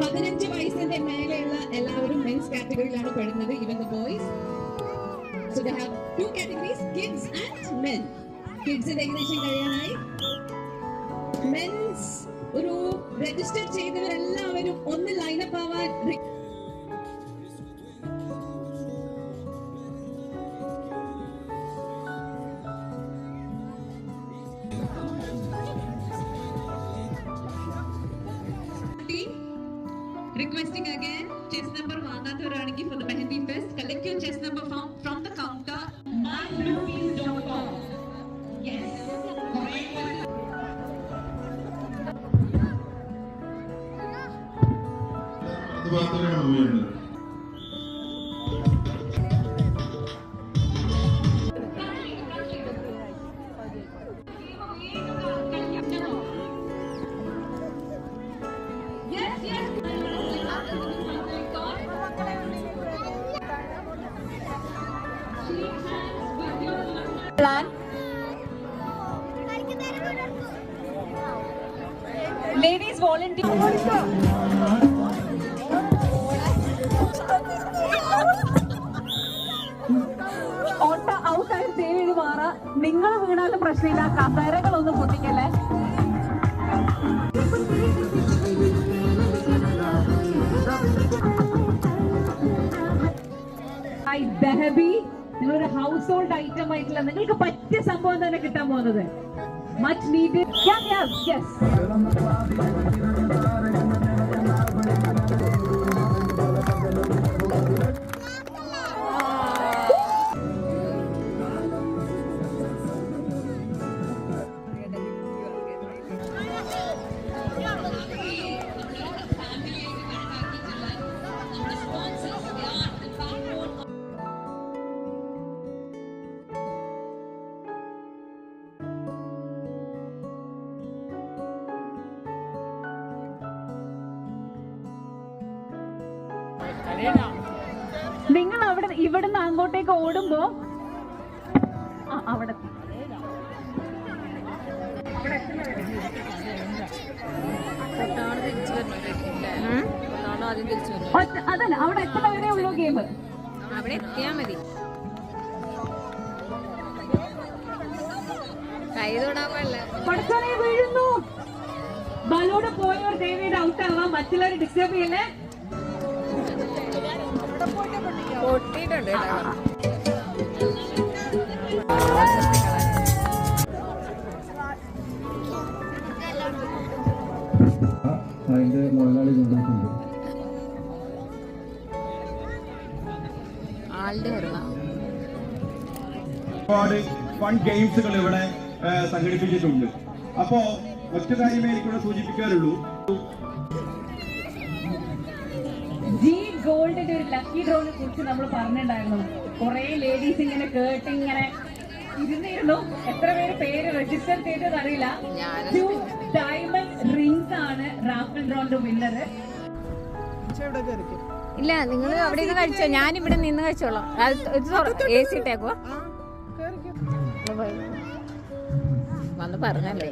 പതിനഞ്ച് വയസ്സിന്റെ മേലെയുള്ള എല്ലാവരും മെൻസ് കാറ്റഗറിയിലാണ് പെടുന്നത് even the boys so they have two categories kids and men കിഡ്സിന്റെ ഏകദേശം കഴിയാനായി മെൻസ് ഒരു രജിസ്റ്റർ ചെയ്തവരെല്ലാവരും ഒന്ന് ലൈനപ്പ് ആവാൻ Requesting again, chess number വാങ്ങാത്തവരാണെങ്കിൽ for the Mehendi Fest, collect your chess number from, from the counter. mybluefields.com. Yes. അത് മാത്രമേ plan. Ladies volunteer ഓട്ട ഔട്ടായി save ചെയ്ത് മാറാ. നിങ്ങൾ വീണാലും പ്രശ്നമില്ല. കസേരകളൊന്നും പൊട്ടിക്കല്ലേ? ഹായ് ദഹബി നിങ്ങളൊരു ഹൗസ് ഹോൾഡ് ഐറ്റം ആയിട്ടില്ല നിങ്ങൾക്ക് പറ്റിയ സംഭവം തന്നെ കിട്ടാൻ പോകുന്നത്. മച്ച് നീഡ് യെസ് നിങ്ങൾ അവിടെ ഇവിടുന്ന് അങ്ങോട്ടേക്ക് ഓടുമ്പോ അവിടെ അതല്ല അവിടെ എത്ര വരെ ഉള്ളൂ ഗെയിം? അവിടെ എത്തിയാ മതി. കൈ തൊടാൻ പഠിച്ചോനെ വീഴുന്നു. ബലോട് പോയവർ ദയവേത് ഔട്ട് ആവാം മറ്റുള്ളവർ ഡിസ്റ്റർബ് ചെയ്യല്ലേ പൊട്ടിയിട്ടുണ്ട്. അതിന്റെ മുതലാളി കൊണ്ടുപോയിട്ടുണ്ട് ഒരുപാട് ഫൺ ഗെയിംസുകൾ ഇവിടെ സംഘടിപ്പിച്ചിട്ടുണ്ട്. അപ്പോ ഒറ്റ കാര്യമേ എനിക്കിവിടെ സൂചിപ്പിക്കാനുള്ളൂ. ഗോൾഡിന്റെ ഒരു ലക്കി ഡ്രോനെ കുറിച്ച് നമ്മൾ പറഞ്ഞിട്ടുണ്ടായിരുന്നു. കുറെ ലേഡീസ് ഇങ്ങനെ കേട്ട് ഇങ്ങനെ ഇരുന്നിരുന്നു. എത്ര പേര് പേര് രജിസ്റ്റർ ചെയ്തത് അറിയില്ല ടു ഡയമണ്ട് റിംഗ്സ് ആണ് റാഫിൾ ഡ്രോന്റെ വിന്നർ ഇല്ല നിങ്ങൾ അവിടെ നിന്ന് കഴിച്ചോ. ഞാൻ ഇവിടെ നിന്ന് കഴിച്ചോളാം. എ സി ഇട്ടേക്കോ വന്ന് പറഞ്ഞല്ലേ?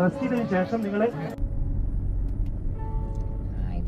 റെസ്റ്റ് ചെയ്തതിനു ശേഷം നിങ്ങൾ